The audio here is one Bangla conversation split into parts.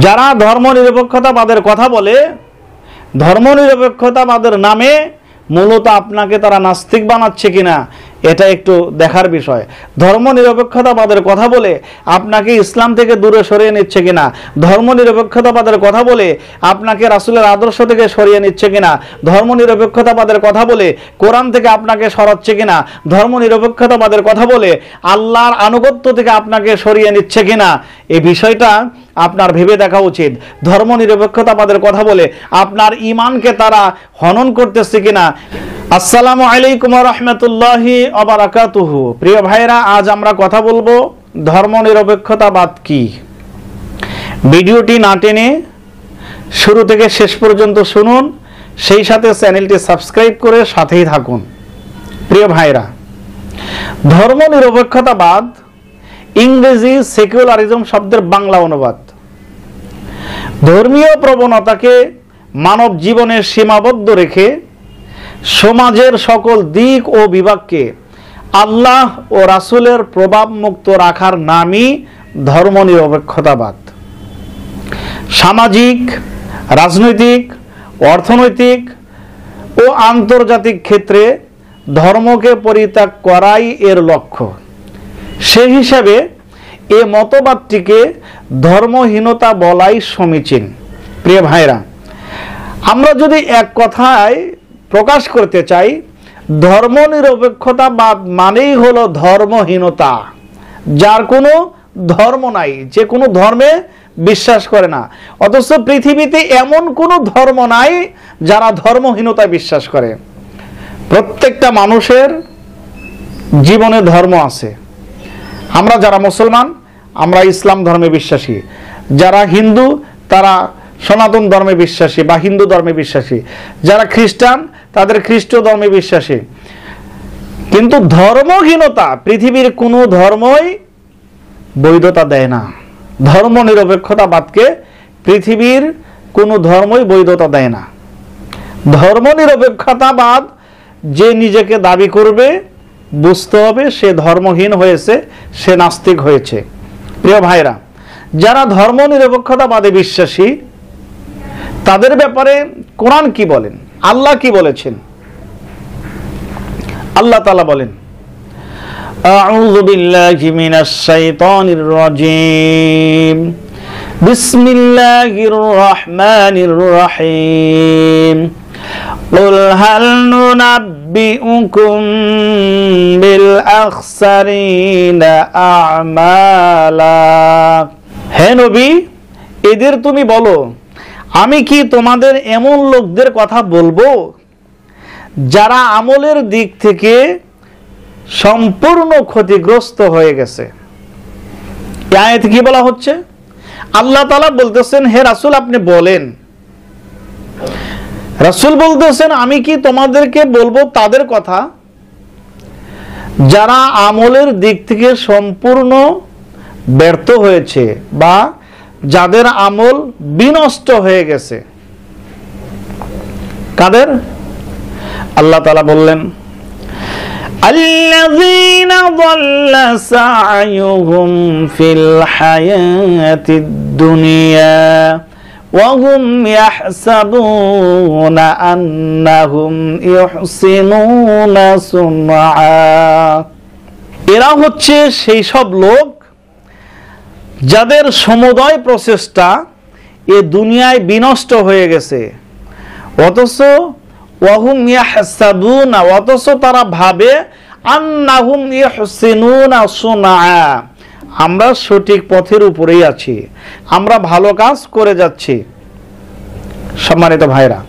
যারা ধর্ম নিরপেক্ষতাবাদের কথা বলে ধর্ম নিরপেক্ষতাবাদের নামে মূলত আপনাকে তারা নাস্তিক বানাচ্ছে কিনা এটা একটু দেখার বিষয়। ধর্ম নিরপেক্ষতাবাদের কথা বলে আপনাকে ইসলাম থেকে দূরে সরিয়ে নিচ্ছে কিনা? ধর্ম নিরপেক্ষতাবাদের কথা বলে আপনাকে রাসুলের আদর্শ থেকে সরিয়ে নিচ্ছে কিনা? ধর্ম নিরপেক্ষতাবাদের কথা বলে কোরআন থেকে আপনাকে সরাচ্ছে কিনা? ধর্ম নিরপেক্ষতাবাদের কথা বলে আল্লাহর আনুগত্য থেকে আপনাকে সরিয়ে নিচ্ছে কিনা? এই বিষয়টা আপনার ভেবে দেখা উচিত। ধর্ম নিরপেক্ষতাবাদের কথা বলে আপনার ইমানকে তারা হনন করতেছে কিনা? আসসালামু আলাইকুম রহমতুল্লাহি অবরাকাতুহু প্রিয় ভাইরা আজ আমরা কথা বলব ধর্ম নিরপেক্ষতাবাদ কি? ভিডিওটি না টেনে শুরু থেকে শেষ পর্যন্ত শুনুন, সেই সাথে চ্যানেলটি সাবস্ক্রাইব করে সাথেই থাকুন। প্রিয় ভাইরা ধর্ম নিরপেক্ষতাবাদ ইংরেজি সেকুলারিজম শব্দের বাংলা অনুবাদ। ধর্মীয় প্রবণতাকে মানব জীবনের সীমাবদ্ধ রেখে সমাজের সকল দিক ও বিভাগকে আল্লাহ ও রাসুলের প্রভাব মুক্ত রাখার নামই ধর্মনিরপেক্ষতাবাদ সামাজিক, রাজনৈতিক, অর্থনৈতিক ও আন্তর্জাতিক ক্ষেত্রে ধর্মকে পরিত্যাগ করাই এর লক্ষ্য। সেই হিসাবে এ মতবাদটিকে ধর্মহীনতা বলাই সমীচীন। প্রিয় ভাইরা, আমরা যদি এক কথায় প্রকাশ করতে চাই ধর্মনিরপেক্ষতাবাদ মানেই হলো ধর্মহীনতা, যার কোনো ধর্ম নাই, যে কোনো ধর্মে বিশ্বাস করে না। অথচ পৃথিবীতে এমন কোনো ধর্ম নাই যারা ধর্মহীনতায় বিশ্বাস করে। প্রত্যেকটা মানুষের জীবনে ধর্ম আছে। আমরা যারা মুসলমান, আমরা ইসলাম ধর্মে বিশ্বাসী। যারা হিন্দু, তারা সনাতন ধর্মে বিশ্বাসী বা হিন্দু ধর্মে বিশ্বাসী। যারা খ্রিস্টান তাদের খ্রিস্ট ধর্মে বিশ্বাসী। কিন্তু ধর্মহীনতা, পৃথিবীর কোনো ধর্মই বৈধতা দেয় না। ধর্ম নিরপেক্ষতাবাদকে পৃথিবীর কোনো ধর্মই বৈধতা দেয় না। ধর্ম নিরপেক্ষতাবাদ যে নিজেকে দাবি করবে, বুঝতে হবে সে ধর্মহীন হয়েছে, সে নাস্তিক হয়েছে। প্রিয় ভাইরা, যারা ধর্ম নিরপেক্ষতাবাদে বিশ্বাসী, তাদের ব্যাপারে কোরআন কি বলেন? আল্লাহ কি বলেছেন আল্লাহ তালা বলেন أعوذ بالله من الشيطان الرجيم بسم الله الرحمن الرحيم قل هل ننبئكم بالأخسرين أعمالا হে নবী এদের তুমি বলো আমি কি তোমাদের এমন লোকদের কথা বলব? যারা আমলের দিক থেকে সম্পূর্ণ ক্ষতিগ্রস্ত হয়ে গেছে। আয়াতে কি বলা হচ্ছে? আল্লাহ তালা বলতেছেন, হে রাসুল, আপনি বলেন। রাসুল বলতেছেন, আমি কি তোমাদেরকে বলব তাদের কথা? যারা আমলের দিক থেকে সম্পূর্ণ ব্যর্থ হয়েছে বা যাদের আমল বিনষ্ট হয়ে গেছে কাদের আল্লাহ তালা বললেন الذين ضل سعيهم في الحياة الدنيا وهم يحسبون أنهم يحسنون صنعا এরা হচ্ছে সেই সব লোক যাদের সমুদয় প্রচেষ্টা এ দুনিয়ায় বিনষ্ট হয়ে গেছে, অথচ ওয়াহুম ইয়াহসাবুনা, অথচ তারা ভাবে আন্নাহুম ইহসিনুনা সুনা আমরা সঠিক পথের উপরেই আছি, আমরা ভালো কাজ করে যাচ্ছি। সম্মানিত ভাইরা,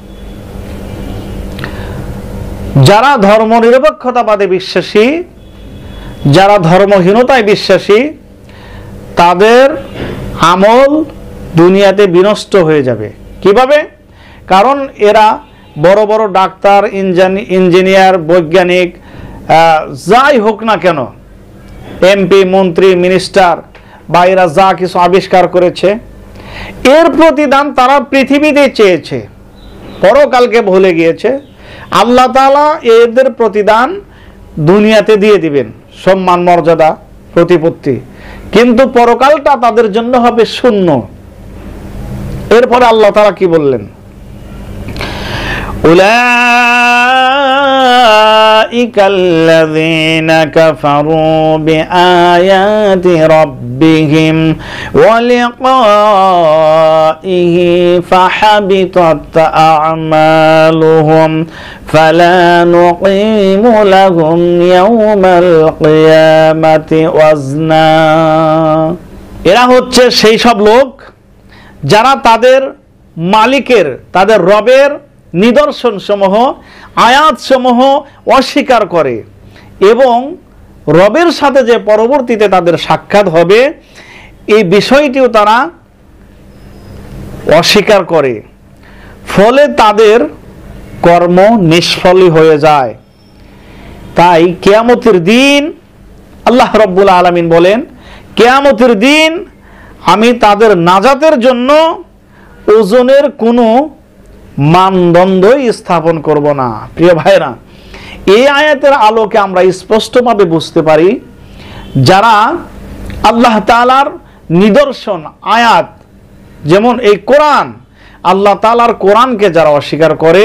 যারা ধর্ম নিরপেক্ষতাবাদে বিশ্বাসী, যারা ধর্মহীনতায় বিশ্বাসী তাদের আমল দুনিয়াতে বিনষ্ট হয়ে যাবে। কীভাবে? কারণ এরা বড় বড় ডাক্তার ইঞ্জিনিয়ার, বৈজ্ঞানিক যাই হোক না কেন, এমপি, মন্ত্রী, মিনিস্টার, বা এরা যা কিছু আবিষ্কার করেছে, এর প্রতিদান তারা পৃথিবীতে চেয়েছে। পরকালকে ভুলে গিয়েছে। আল্লাহ তালা এদের প্রতিদান দুনিয়াতে দিয়ে দিবেন। সম্মান, মর্যাদা, প্রতিপত্তি। কিন্তু পরকালটা তাদের জন্য হবে শূন্য। এরপরে আল্লাহ তারা কি বললেন? أولئك الذين كفروا بآيات ربهم ولقائه فحبطت أعمالهم فلا نقيم لهم يوم القيامة وزنا এরা হচ্ছে সেই সব লোক যারা তাদের মালিকের তাদের রবের নিদর্শন সমূহ আয়াত সমূহ অস্বীকার করে এবং রবের সাথে যে পরবর্তীতে তাদের সাক্ষাৎ হবে, এই বিষয়টিও তারা অস্বীকার করে। ফলে তাদের কর্ম নিষ্ফলই হয়ে যায়। তাই কেয়ামতের দিন আল্লাহ রব্বুল আলমিন বলেন, কেয়ামতের দিন আমি তাদের নাজাতের জন্য ওজনের কোনো মানদণ্ডই স্থাপন করব না। প্রিয় ভাইরা এই আয়াতের আলোকে আমরা স্পষ্টভাবে বুঝতে পারি, যারা আল্লাহ তালার নিদর্শন আয়াত, যেমন এই কোরআন, আল্লাহ তালার কোরআনকে যারা অস্বীকার করে,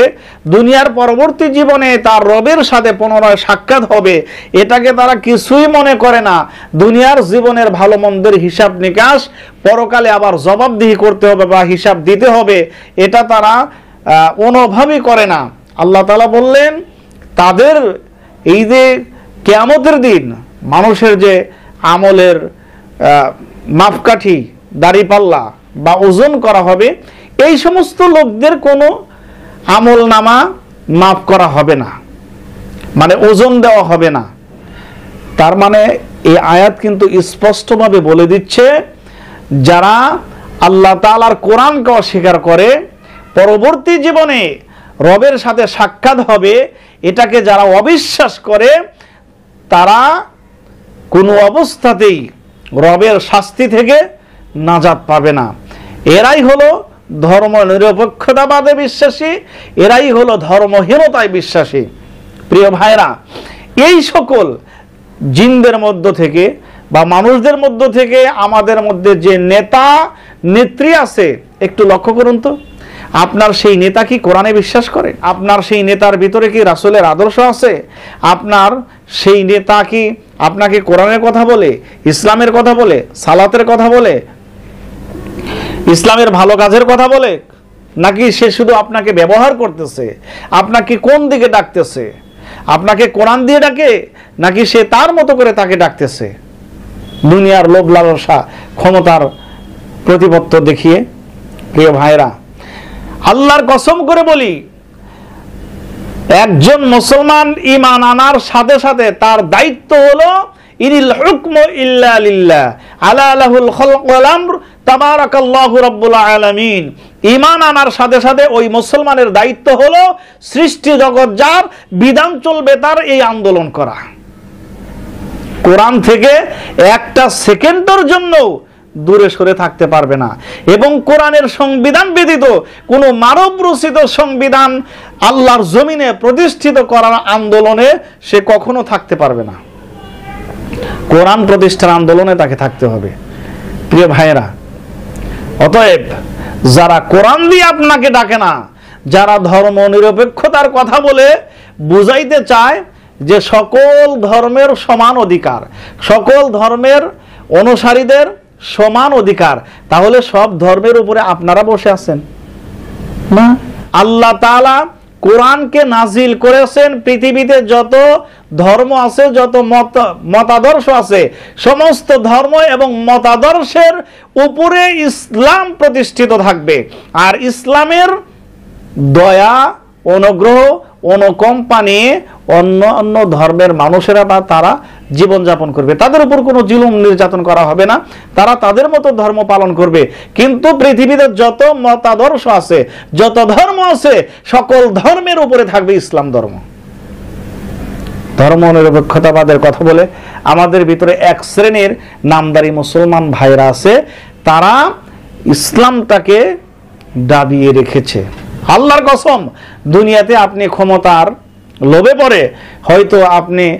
দুনিয়ার পরবর্তী জীবনে তার রবের সাথে পুনরায় সাক্ষাৎ হবে, এটাকে তারা কিছুই মনে করে না। দুনিয়ার জীবনের ভালো মন্দের হিসাব নিকাশ, পরকালে আবার জবাবদিহি করতে হবে বা হিসাব দিতে হবে, এটা তারা অনুভবই করে না। আল্লাহ তালা বললেন, তাদের এই যে কেয়ামতের দিন, মানুষের যে আমলের মাপকাঠি দাড়িপাল্লা বা ওজন করা হবে, এই সমস্ত লোকদের কোনো আমল নামা মাফ করা হবে না। মানে ওজন দেওয়া হবে না। তার মানে এই আয়াত কিন্তু স্পষ্টভাবে বলে দিচ্ছে, যারা আল্লাহ তালার কোরআনকে অস্বীকার করে পরবর্তী জীবনে রবের সাথে সাক্ষাৎ হবে, এটাকে যারা অবিশ্বাস করে, তারা কোনো অবস্থাতেই রবের শাস্তি থেকে নাজাত পাবে না। এরাই হলো ধর্ম নিরপেক্ষতাবাদে বিশ্বাসী, এরাই হলো ধর্মহীনতায় বিশ্বাসী। প্রিয় ভাইরা এই সকল জিনদের মধ্য থেকে বা মানুষদের মধ্য থেকে আমাদের মধ্যে যে নেতা, নেত্রী আছে, একটু লক্ষ্য করুন তো। আপনার সেই নেতা কি কোরআনে বিশ্বাস করে? আপনার সেই নেতার ভিতরে কি রাসুলের আদর্শ আছে? আপনার সেই নেতা কি আপনাকে কোরআনের কথা বলে, ইসলামের কথা বলে, সালাতের কথা বলে, ইসলামের ভালো কাজের কথা বলে? নাকি সে শুধু আপনাকে ব্যবহার করতেছে? আপনাকে কোন দিকে ডাকতেছে? আপনাকে কোরআন দিয়ে ডাকে? নাকি সে তার মতো করে তাকে ডাকতেছে? দুনিয়ার লোভ লালসা ক্ষমতার প্রতিপত্ত দেখিয়ে, প্রিয় ভাইরা আল্লাহর কসম করে বলি, একজন মুসলমান ইমান আনার সাথে সাথে তার দায়িত্ব হলো, ইনিল হুকম ইল্লা লিল্লাহ, আলা আলাহুল খলক ওয়াল আমর, তাবারাকাল্লাহু রাব্বুল আলামিন। ঈমান আনার সাথে সাথে ওই মুসলমানের দায়িত্ব হলো সৃষ্টি জগৎ যার, বিধান চলবে তার এই আন্দোলন করা। কোরআন থেকে একটা সেকেন্ডের জন্য দূরে সরে থাকতে পারবে না। এবং কোরআনের সংবিধান ব্যতীত কোনো মানব রচিত সংবিধান আল্লাহর জমিনে প্রতিষ্ঠিত করার আন্দোলনে সে কখনো থাকতে পারবে না। কোরআন প্রতিষ্ঠার আন্দোলনে তাকে থাকতে হবে। প্রিয় ভাইয়েরা, অতএব যারা কোরআন দিয়ে আপনাকে ডাকে না, যারা ধর্ম নিরপেক্ষতার কথা বলে বুঝাইতে চায় যে সকল ধর্মের সমান অধিকার, সকল ধর্মের অনুসারীদের সমান অধিকার তাহলে সব ধর্মের উপরে আপনারা বসে আছেন। না। আল্লাহ তাআলা কোরআনকে নাজিল করেছেন পৃথিবীতে যত ধর্ম আছে যত মত মতাদর্শ আছে সমস্ত ধর্ম এবং মতাদর্শের উপরে ইসলাম প্রতিষ্ঠিত থাকবে। আর ইসলামের দয়া অনুগ্রহ অনুকম্পা নিয়ে অন্য অন্য ধর্মের মানুষেরা বা তারা জীবনযাপন করবে। তাদের উপর কোনো জুলুম নির্যাতন করা হবে না। তারা তাদের মতো ধর্ম পালন করবে। কিন্তু পৃথিবীতে যত মতাদর্শ আছে, যত ধর্ম আছে, সকল ধর্মের উপরে থাকবে ইসলাম ধর্ম। ধর্ম নিরপেক্ষতাবাদের কথা বলে আমাদের ভিতরে এক শ্রেণির নামদারি মুসলমান ভাইরা আছে। তারা ইসলামটাকে দাবিয়ে রেখেছে। আল্লাহর কসম, দুনিয়াতে আপনি ক্ষমতার লোভে পড়ে, হয়তো আপনি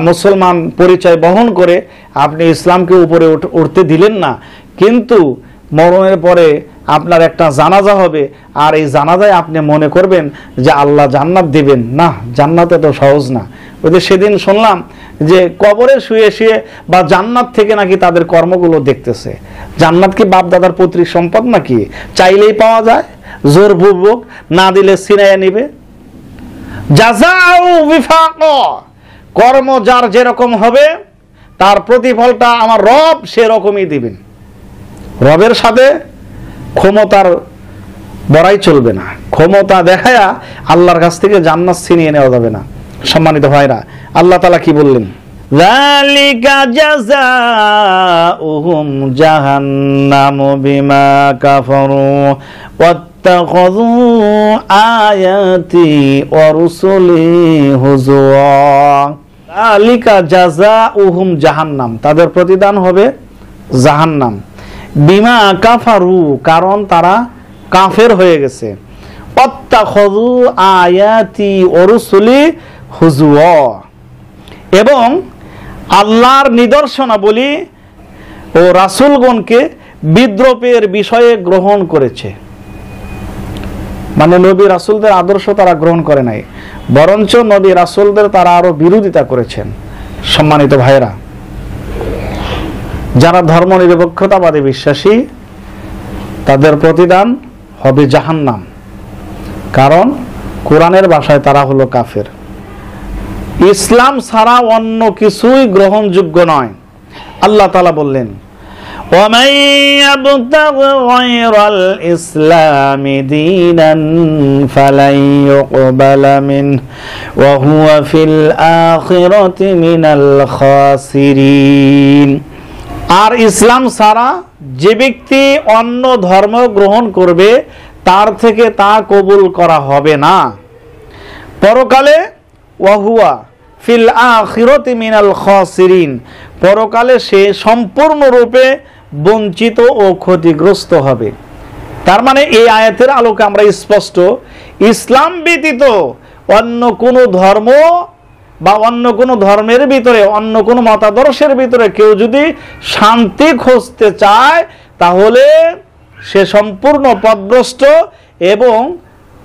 মুসলমান পরিচয় বহন করে আপনি ইসলামকে উপরে উঠতে দিলেন না। কিন্তু মরণের পরে আপনার একটা জানাজা হবে। আর এই জানাজায় আপনি মনে করবেন যে আল্লাহ জান্নাত দিবেন। না, জান্নাতে তো সহজ না। ওই যে সেদিন শুনলাম যে কবরে শুয়ে শুয়ে বা জান্নাত থেকে নাকি তাদের কর্মগুলো দেখতেছে। জান্নাত কি বাপ দাদার পৈতৃক সম্পদ নাকি? চাইলেই পাওয়া যায় জোরপূর্বক না দিলে সিনাইয়া নিবে। জাযাউ বিফাক। কর্ম যার যেরকম হবে, তার প্রতিফলটা আমার রব সেরকমই দিবেন। রবের সাথে ক্ষমতার বড়াই চলবে না। ক্ষমতা দেখায়া আল্লাহর কাছ থেকে জান্নাত ছিনিয়ে নেওয়া যাবে না। সম্মানিত ভাইরা, আল্লাহ তালা কি বললেন? জাহান্নাম বিমা আয়াতি অরুসলি হুজুয়া আলিকা জাজা উহুম জাহান্নাম। তাদের প্রতিদান হবে জাহান্নাম। বিমা কাফারু, কারণ তারা কাফের হয়ে গেছে। অত্যাখু আয়াতি অরুসুলি হুজুয়। এবং আল্লাহর নিদর্শনাবলী ও রাসুলগণকে বিদ্রোপের বিষয়ে গ্রহণ করেছে। মানে নবী রাসুলদের আদর্শ তারা গ্রহণ করে নাই। বরঞ্চ নবী রাসুলদের তারা আরও বিরোধিতা করেছেন, সম্মানিত ভাইরা যারা ধর্ম নিরপেক্ষতাবাদী বিশ্বাসী, তাদের প্রতিদান হবে জাহান্নাম। কারণ কোরআনের ভাষায় তারা হলো কাফের। ইসলাম ছাড়া অন্য কিছুই গ্রহণযোগ্য নয়। আল্লাহ তালা বললেন ومن يبتغ غير الإسلام دينا فلن يقبل منه وهو في الآخرة من الخاسرين আর ইসলাম ছাড়া যে ব্যক্তি অন্য ধর্ম গ্রহণ করবে তার থেকে তা কবুল করা হবে না পরকালে ওয়াহুয়া ফিল আখিরতি মিনাল খাসিরিন পরকালে সে সম্পূর্ণরূপে বঞ্চিত ও ক্ষতিগ্রস্ত হবে। তার মানে এই আয়াতের আলোকে আমরা স্পষ্ট, ইসলাম ব্যতীত অন্য কোনো ধর্ম বা অন্য কোনো ধর্মের ভিতরে, অন্য কোনো মতাদর্শের ভিতরে কেউ যদি শান্তি খুঁজতে চায়, তাহলে সে সম্পূর্ণ পদভ্রষ্ট এবং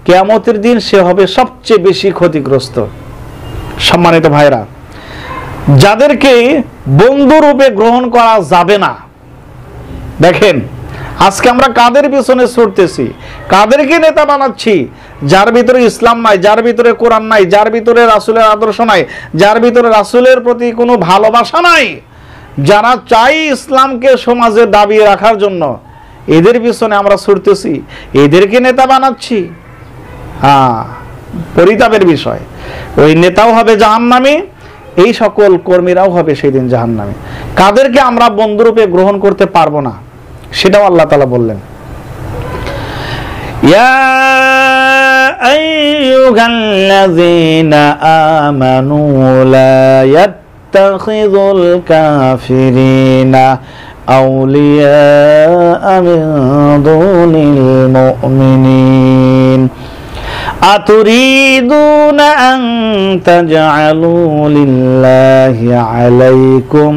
কেয়ামতের দিন সে হবে সবচেয়ে বেশি ক্ষতিগ্রস্ত। সম্মানিত ভাইরা, যাদেরকে বন্ধুরূপে গ্রহণ করা যাবে না দেখেন, আজকে আমরা কাদের পিছনে ছুটতেছি? কাদেরকে নেতা বানাচ্ছি? যার ভিতরে ইসলাম নাই, যার ভিতরে কোরআন নাই, যার ভিতরে রাসুলের আদর্শ নাই, যার ভিতরে রাসুলের প্রতি কোনো ভালোবাসা নাই, যারা চাই ইসলামকে সমাজে দাবিয়ে রাখার জন্য, এদের পিছনে আমরা ছুটতেছি। এদেরকে নেতা বানাচ্ছি? হ্যাঁ পরিতাপের বিষয়। ওই নেতাও হবে জাহান্নামী, এই সকল কর্মীরাও হবে সেই দিন জাহান্নামী। কাদেরকে আমরা বন্ধুরূপে গ্রহণ করতে পারব না? সেটাও আল্লাহ তালা বললেন। يا أتريدون أن تجعلوا لله عليكم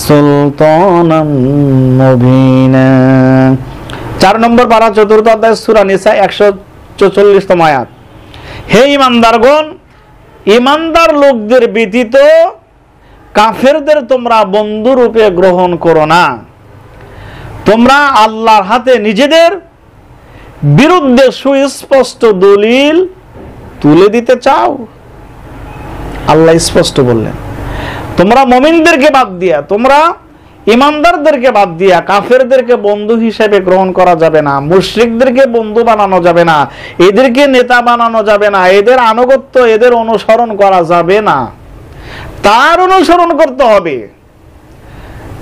سلطانا مبينا চার নম্বর পারা চতুর্থ অধ্যায় সুরা নিসা একশো চৌচল্লিশতম আয়াত হে ইমানদারগণ ইমানদার লোকদের ব্যতীত কাফেরদের তোমরা বন্ধু রূপে গ্রহণ করো না তোমরা আল্লাহর হাতে নিজেদের বিরুদ্ধে সুস্পষ্ট দলিল তুলে দিতে চাও? আল্লাহ স্পষ্ট বললেন, তোমরা মমিনদেরকে বাদ দিয়া, তোমরা ইমানদারদেরকে বাদ দিয়া, কাফেরদেরকে বন্ধু হিসেবে গ্রহণ করা যাবে না, মুশ্রিকদেরকে বন্ধু বানানো যাবে না, এদেরকে নেতা বানানো যাবে না, এদের আনুগত্য, এদের অনুসরণ করা যাবে না। তার অনুসরণ করতে হবে।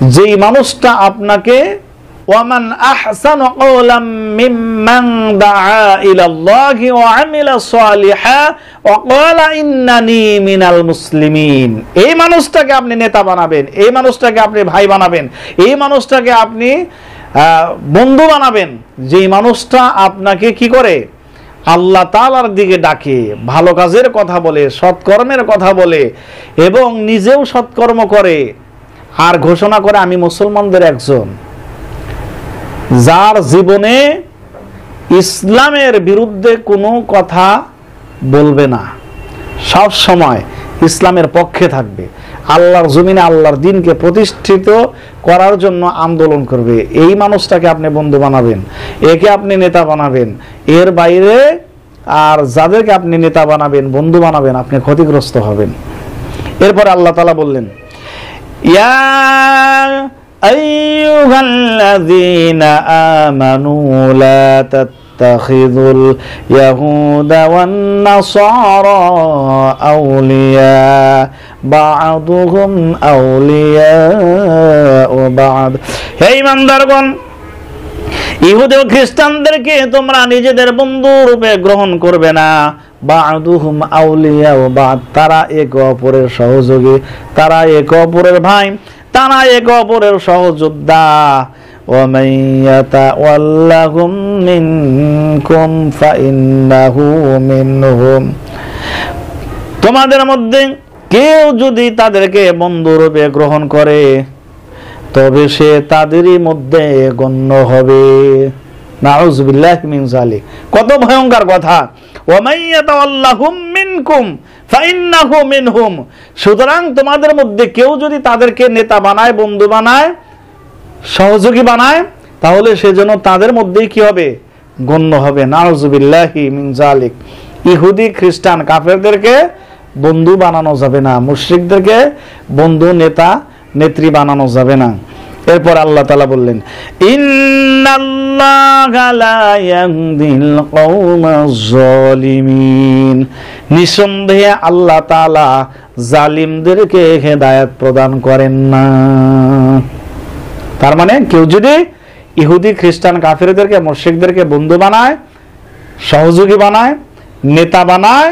যেই মানুষটা আপনাকে ওয়ামান আহসান কওলাম মিম্মান দাআ ইলাল্লাহি ওয়া আমিলা সালিহা ওয়া ক্বালা ইন্নানি মিনাল মুসলিমিন। এই মানুষটাকে আপনি নেতা বানাবেন, এই মানুষটাকে আপনি ভাই বানাবেন, এই মানুষটাকে আপনি বন্ধু বানাবেন। যেই মানুষটা আপনাকে কি করে? আল্লাহ তালার দিকে ডাকে, ভালো কাজের কথা বলে, সৎকর্মের কথা বলে এবং নিজেও সৎকর্ম করে। আর ঘোষণা করে আমি মুসলমানদের একজন। যার জীবনে ইসলামের বিরুদ্ধে কোনো কথা বলবে না। সব সময় ইসলামের পক্ষে থাকবে। আল্লাহর জমিনে আল্লাহর দিনকে প্রতিষ্ঠিত করার জন্য আন্দোলন করবে। এই মানুষটাকে আপনি বন্ধু বানাবেন, একে আপনি নেতা বানাবেন, এর বাইরে আর যাদেরকে আপনি নেতা বানাবেন, বন্ধু বানাবেন, আপনি ক্ষতিগ্রস্ত হবেন। এরপর আল্লাহ তালা বললেন, ইয়া أيها الذين آمنوا لا تتخذوا اليهود والنصارى أولياء بعضهم أولياء بعض হে ইমানদারগণ ইহুদি ও খ্রিস্টানদেরকে তোমরা নিজেদের বন্ধু রূপে গ্রহণ করবে না বাদুহুম আউলিয়া ও বাদ তারা এক অপরের সহযোগী তারা এক অপরের ভাই তারা এক অপরের সহযোদ্ধা ومن يتولهم منكم فإنه منهم তোমাদের মধ্যে কেউ যদি তাদেরকে বন্ধুরূপে গ্রহণ করে তবে সে তাদেরই মধ্যে গণ্য হবে নাউজুবিল্লাহ মিন জালিক কত ভয়ঙ্কর কথা ওয়ামাইয়াতাল্লাহুম মিনকুম সুতরাং তোমাদের মধ্যে কেউ যদি তাদেরকে নেতা বানায়, বন্ধু বানায়, সহযোগী বানায়, তাহলে সেজন্য তাদের মধ্যেই কি হবে? গণ্য হবে। নাউজুবিল্লাহি জালিক ইহুদি, খ্রিস্টান, কাফেরদেরকে বন্ধু বানানো যাবে না। মুশরিকদেরকে বন্ধু, নেতা, নেত্রী বানানো যাবে না। এরপর আল্লাহ তালা বললেন নিঃসন্দেহে আল্লাহ তালা জালিমদেরকে হেদায়াত প্রদান করেন না। তার মানে কেউ যদি ইহুদি, খ্রিস্টান, কাফেরদেরকে মুর্শিকদেরকে বন্ধু বানায়, সহযোগী বানায়, নেতা বানায়,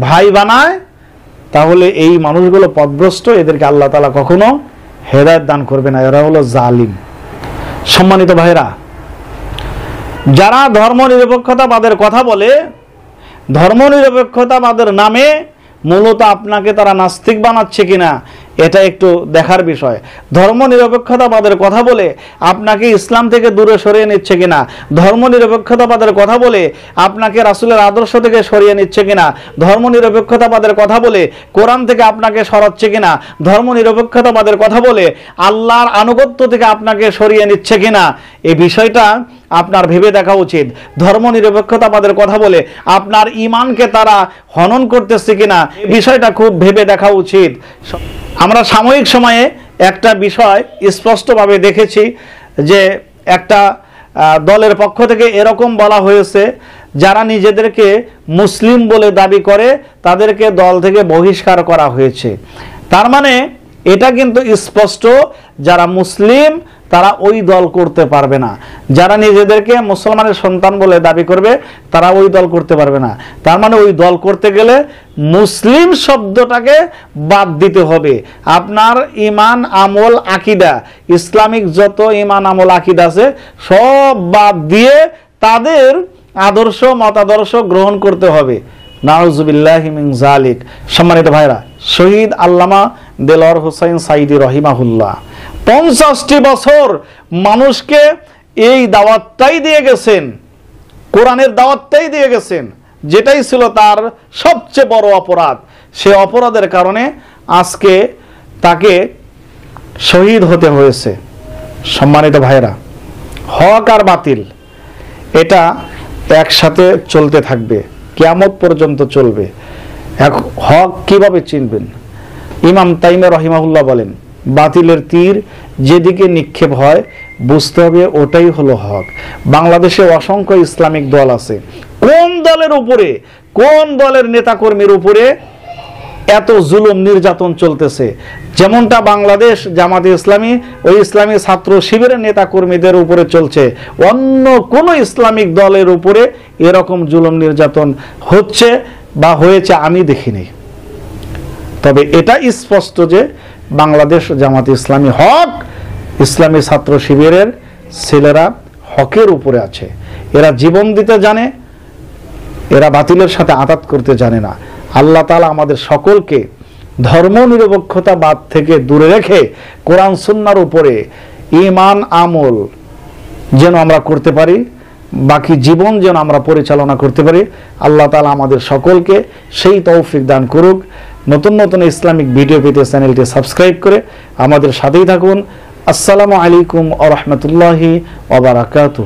ভাই বানায়, তাহলে এই মানুষগুলো পদভ্রষ্ট, এদেরকে আল্লাহ তালা কখনো হেদায়ত দান করবে না। এরা হলো জালিম। সম্মানিত ভাইরা যারা ধর্ম নিরপেক্ষতাবাদের কথা বলে ধর্ম নিরপেক্ষতাবাদের নামে মূলত আপনাকে তারা নাস্তিক বানাচ্ছে কিনা, এটা একটু দেখার বিষয়। ধর্ম নিরপেক্ষতাবাদের কথা বলে আপনাকে ইসলাম থেকে দূরে সরিয়ে নিচ্ছে কিনা ধর্ম নিরপেক্ষতাবাদের কথা বলে আপনাকে রাসুলের আদর্শ থেকে সরিয়ে নিচ্ছে কিনা ধর্ম নিরপেক্ষতাবাদের কথা বলে কোরআন থেকে আপনাকে সরাচ্ছে কিনা ধর্ম নিরপেক্ষতাবাদের কথা বলে আল্লাহর আনুগত্য থেকে আপনাকে সরিয়ে নিচ্ছে কিনা এই বিষয়টা আপনার ভেবে দেখা উচিত। ধর্ম নিরপেক্ষতাবাদের কথা বলে আপনার ইমানকে তারা হনন করতেছে কিনা বিষয়টা খুব ভেবে দেখা উচিত। আমরা সাময়িক সময়ে একটা বিষয় স্পষ্টভাবে দেখেছি যে একটা দলের পক্ষ থেকে এরকম বলা হয়েছে, যারা নিজেদেরকে মুসলিম বলে দাবি করে তাদেরকে দল থেকে বহিষ্কার করা হয়েছে। তার মানে এটা কিন্তু স্পষ্ট, যারা মুসলিম তারা ওই দল করতে পারবে না। যারা নিজেদেরকে মুসলমানের সন্তান বলে দাবি করবে, তারা ওই দল করতে পারবে না। তার মানে ওই দল করতে গেলে মুসলিম শব্দটাকে বাদ দিতে হবে। আপনার ইমান, আমল, আকিদা, ইসলামিক যত ইমান, আমল, আকিদা আছে, সব বাদ দিয়ে তাদের আদর্শ, মতাদর্শ গ্রহণ করতে হবে। নাউজুবিল্লাহিমিন জালিক সম্মানিত ভাইরা, শহীদ আল্লামা দেলর হোসাইন সাইদি রহিমাহুল্লাহ। পঞ্চাশটি বছর মানুষকে এই দাওয়াতটাই দিয়ে গেছেন, কোরআনের দাওয়াতটাই দিয়ে গেছেন, যেটাই ছিল তার সবচেয়ে বড় অপরাধ। সে অপরাধের কারণে আজকে তাকে শহীদ হতে হয়েছে। সম্মানিত ভাইরা হক আর বাতিল, এটা একসাথে চলতে থাকবে, কেয়ামত পর্যন্ত চলবে। এক হক কীভাবে চিনবেন? ইমাম তাইমে রহিমাহুল্লাহ বলেন বাতিলের তীর যেদিকে নিক্ষেপ হয়, বুঝতে হবে ওটাই হলো হক। বাংলাদেশে অসংখ্য ইসলামিক দল আছে। কোন দলের উপরে, কোন দলের নেতাকর্মীর উপরে এত জুলুম নির্যাতন চলতেছে? যেমনটা বাংলাদেশ জামাতে ইসলামী, ওই ইসলামী ছাত্র শিবিরের নেতা কর্মীদের উপরে চলছে। অন্য কোন ইসলামিক দলের উপরে এরকম জুলুম নির্যাতন হচ্ছে বা হয়েছে আমি দেখিনি। তবে এটা স্পষ্ট যে বাংলাদেশ জামাত ইসলামী হক, ইসলামী ছাত্র শিবিরের ছেলেরা হকের উপরে আছে। এরা জীবন দিতে জানে, এরা বাতিলের সাথে আঘাত করতে জানে না। আল্লাহ তালা আমাদের সকলকে ধর্ম নিরপেক্ষতাবাদ থেকে দূরে রেখে কোরআন সুন্নার উপরে ইমান আমল যেন আমরা করতে পারি, বাকি জীবন যেন আমরা পরিচালনা করতে পারি, আল্লাহ তালা আমাদের সকলকে সেই তৌফিক দান করুক। নতুন নতুন ইসলামিক ভিডিও পেতে চ্যানেলটি সাবস্ক্রাইব করে আমাদের সাথেই থাকুন। আসসালামু আলাইকুম আ রহমতুল্লাহি ওবরাকাতু